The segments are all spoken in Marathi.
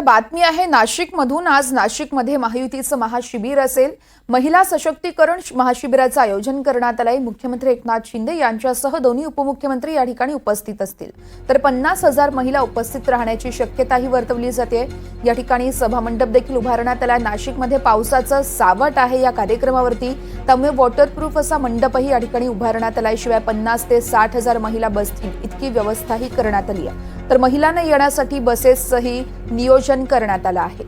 बातमी आहे नाशिकमधून आज नाशिकमध्ये महायुतीचं महाशिबिर असेल. महिला सशक्तीकरण महाशिबिराचं आयोजन करण्यात आलंय. मुख्यमंत्री एकनाथ शिंदे यांच्यासह दोन्ही उपमुख्यमंत्री या ठिकाणी उपस्थित असतील. तर पन्नास हजार महिला उपस्थित राहण्याची शक्यताही वर्तवली जाते या ठिकाणी सभामंडप देखील उभारण्यात आला नाशिकमध्ये पावसाचं सावट आहे या कार्यक्रमावरती. त्यामुळे वॉटरप्रूफ असा मंडपही या ठिकाणी उभारण्यात आलाय शिवाय पन्नास ते साठ हजार महिला बसतील इतकी व्यवस्थाही करण्यात आली आहे. तर महिलांना येण्यासाठी बसेसचंही नियोजन करण्यात आलं आहे.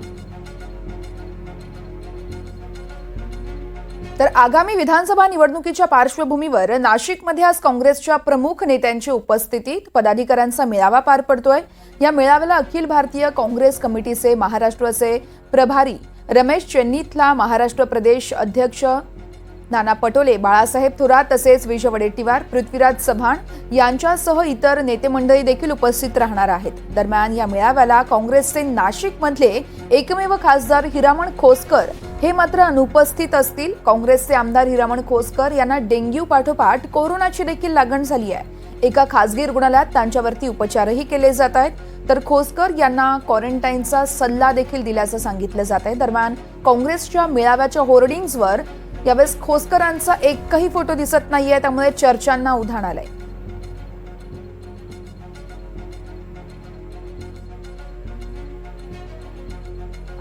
तर आगामी विधानसभा निवडणुकीच्या पार्श्वभूमीवर नाशिकमध्ये आज काँग्रेसच्या प्रमुख नेत्यांची उपस्थितीत पदाधिकाऱ्यांचा मेळावा पार पडतोय. या मेळाव्याला अखिल भारतीय काँग्रेस कमिटीचे महाराष्ट्राचे प्रभारी रमेश चेन्नीतला महाराष्ट्र प्रदेश अध्यक्ष नाना पटोले बाळासाहेब थोरात तसेच विजय वडेट्टीवार पृथ्वीराज चव्हाण यांच्यासह इतर नेते मंडळी देखील उपस्थित राहणार आहेत. दरम्यान या मेळाव्याला काँग्रेसचे नाशिकमधले एकमेव खासदार हिरामण खोसकर हे मात्र अनुपस्थित असतील. काँग्रेसचे आमदार हिरामण खोसकर यांना डेंग्यू पाठोपाठ कोरोनाची देखील लागण झाली आहे. एका खासगी रुग्णालयात त्यांच्यावरती उपचारही केले जात आहेत. तर खोसकर यांना क्वारंटाईनचा सल्ला देखील दिल्याचं सांगितलं जात आहे. दरम्यान काँग्रेसच्या मेळाव्याच्या होर्डिंग्जवर यावेळेस खोसकरांचा एकही फोटो दिसत नाहीये त्यामुळे चर्चांना उधाण आलंय.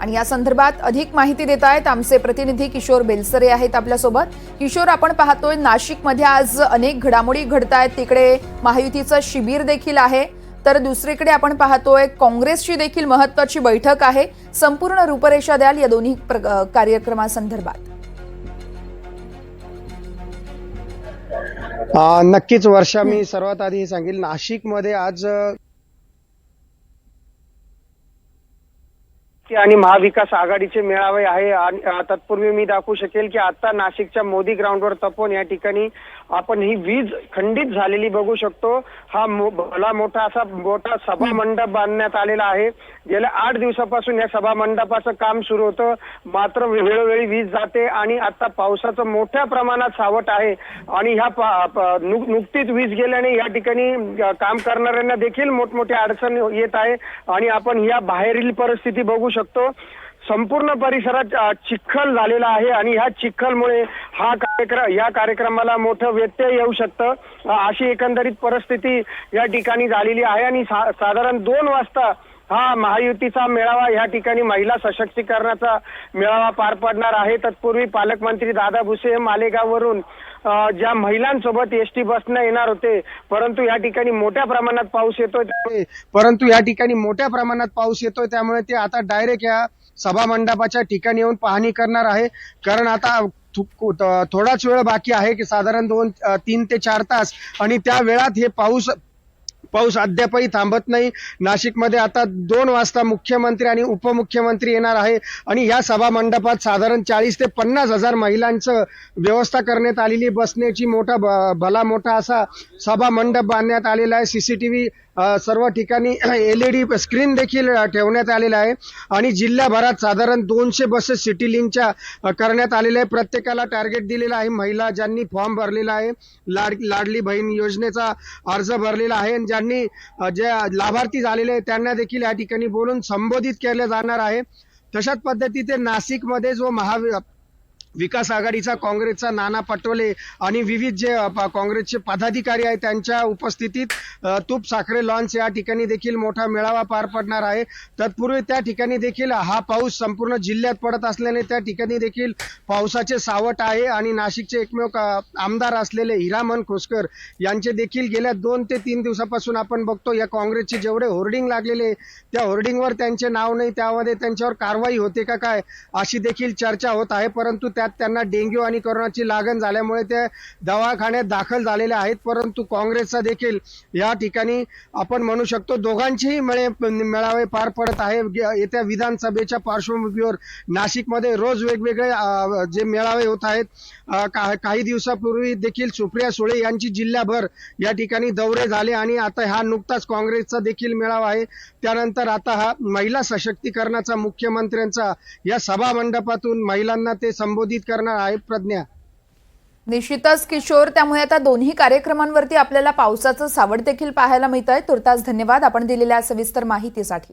आणि या संदर्भात अधिक माहिती देत आहेत आमचे प्रतिनिधी किशोर बेलसरे आहेत आपल्यासोबत. किशोर आपण पाहतोय नाशिकमध्ये आज अनेक घडामोडी घडत आहेत तिकडे महायुतीचं शिबिर देखील आहे. तर दुसरीकडे आपण पाहतोय काँग्रेसची देखील महत्वाची बैठक आहे. संपूर्ण रूपरेषा द्याल या दोन्ही प्र- कार्यक्रमासंदर्भात. नक्कीच वर्षा मी सर्वात आधी सांगेल. नाशिकमध्ये आज अ, आणि महाविकास आघाडीचे मेळावे आहे. आणि तत्पूर्वी मी दाखवू शकेल की आता नाशिकच्या मोदी ग्राउंडवर तपोन या ठिकाणी आपण ही वीज खंडित झालेली बघू शकतो. हा भला मोठा असा मोठा सभा मंडप बांधण्यात आलेला आहे. गेल्या आठ दिवसापासून या सभा मंडपाचं काम सुरू होतं. मात्र वेळोवेळी वीज जाते आणि आता पावसाचं मोठ्या प्रमाणात सावट आहे. आणि ह्या नुकतीच वीज गेल्याने या ठिकाणी काम करणाऱ्यांना देखील मोठमोठ्या अडचण येत आहे. आणि आपण या बाहेरील परिस्थिती बघू शकतो. संपूर्ण परिसरात चिखल झालेला आहे आणि ह्या चिखलमुळे हा कार्यक्रम या कार्यक्रमाला मोठं व्यत्यय येऊ शकतं. अशी एकंदरीत परिस्थिती या ठिकाणी झालेली आहे आणि सा- साधारण दोन वाजता हा महायुतीचा मेळावा या ठिकाणी महिला सशक्तीकरणाचा मेळावा पार पडणार आहे. तत्पूर्वी पालकमंत्री दादा भुसे हे मालेगाववरून ज्या महिलांसोबत एस टी बसनं येणार होते परंतु या ठिकाणी मोठ्या प्रमाणात पाऊस येतोय. परंतु या ठिकाणी मोठ्या प्रमाणात पाऊस येतोय त्यामुळे ते आता डायरेक्ट या सभा मंडपाच्या ठिकाणी येऊन पाहणी करणार आहे. कारण आता थोडाच वेळ बाकी आहे की साधारण दोन तीन ते चार तास. आणि त्या वेळात हे पाऊस पाऊस अद्यापही थांबत नाही. नाशिकमध्ये आता दोन वाजता मुख्यमंत्री आणि उपमुख्यमंत्री येणार आहे आणि या सभा मंडपात साधारण चाळीस ते पन्नास हजार महिलांचं व्यवस्था करण्यात आलेली बसण्याची मोठा भला मोठा असा सभा मंडप बांधण्यात आलेला आहे. सीसीटीव्ही सर्व ठिकाणी एल ई डी स्क्रीन देखील ठेवण्यात आलेला आहे. आणि जिल्ह्याभरात साधारण दोनशे बसेस सिटी लिंकच्या करण्यात आलेल्या आहे प्रत्येकाला टार्गेट दिलेला आहे. महिला ज्यांनी फॉर्म भरलेला आहे लाड लाडली बहीण योजनेचा अर्ज भरलेला आहे. आणि ज्यांनी जे लाभार्थी झालेले आहेत त्यांना देखील या ठिकाणी बोलून संबोधित केलं जाणार आहे. तशाच पद्धतीने नाशिकमध्ये जो महावि विकास आघाडीचा काँग्रेसचा नाना पटोले आणि विविध जे प- काँग्रेसचे पदाधिकारी आहेत त्यांच्या उपस्थितीत तूप साखरे लॉन्च या ठिकाणी देखील मोठा मेळावा पार पडणार आहे. तत्पूर्वी त्या ठिकाणी देखील हा पाऊस संपूर्ण जिल्ह्यात पडत असल्याने त्या ठिकाणी देखील पावसाचे सावट आहे आणि नाशिकचे एकमेव आमदार असलेले हिरामन खोसकर यांचे देखील गेल्या दोन ते तीन दिवसापासून आपण बघतो या काँग्रेसचे जेवढे होर्डिंग लागलेले त्या होर्डिंगवर त्यांचे नाव नाही त्यामध्ये त्यांच्यावर कारवाई होते का काय अशी देखील चर्चा होत आहे. परंतु त्यात त्यांना डेंग्यू आणि कोरोनाची लागण झाल्यामुळे ते दवाखान्यात दाखल झालेले आहेत. परंतु काँग्रेसचा देखील या ठिकाणी आपण म्हणू शकतो दोघांचेही मेळे मेळावे पार पडत आहे. येत्या विधानसभेच्या पार्श्वभूमीवर नाशिकमध्ये रोज वेगवेगळे जे मेळावे होत आहेत काही दिवसापूर्वी देखील सुप्रिया सुळे यांची जिल्ह्याभर या ठिकाणी दौरे झाले आणि आता हा नुकताच काँग्रेसचा देखील मेळावा आहे. त्यानंतर आता हा महिला सशक्तीकरणाचा मुख्यमंत्र्यांचा या सभा मंडपातून महिलांना ते संबोधित करणार आहे प्रज्ञा. निश्चितच किशोर. त्यामुळे आता दोन्ही कार्यक्रमांवरती आपल्याला पावसाचं सावड देखील पाहायला मिळत आहे तुर्तास धन्यवाद आपण दिलेल्या सविस्तर माहितीसाठी.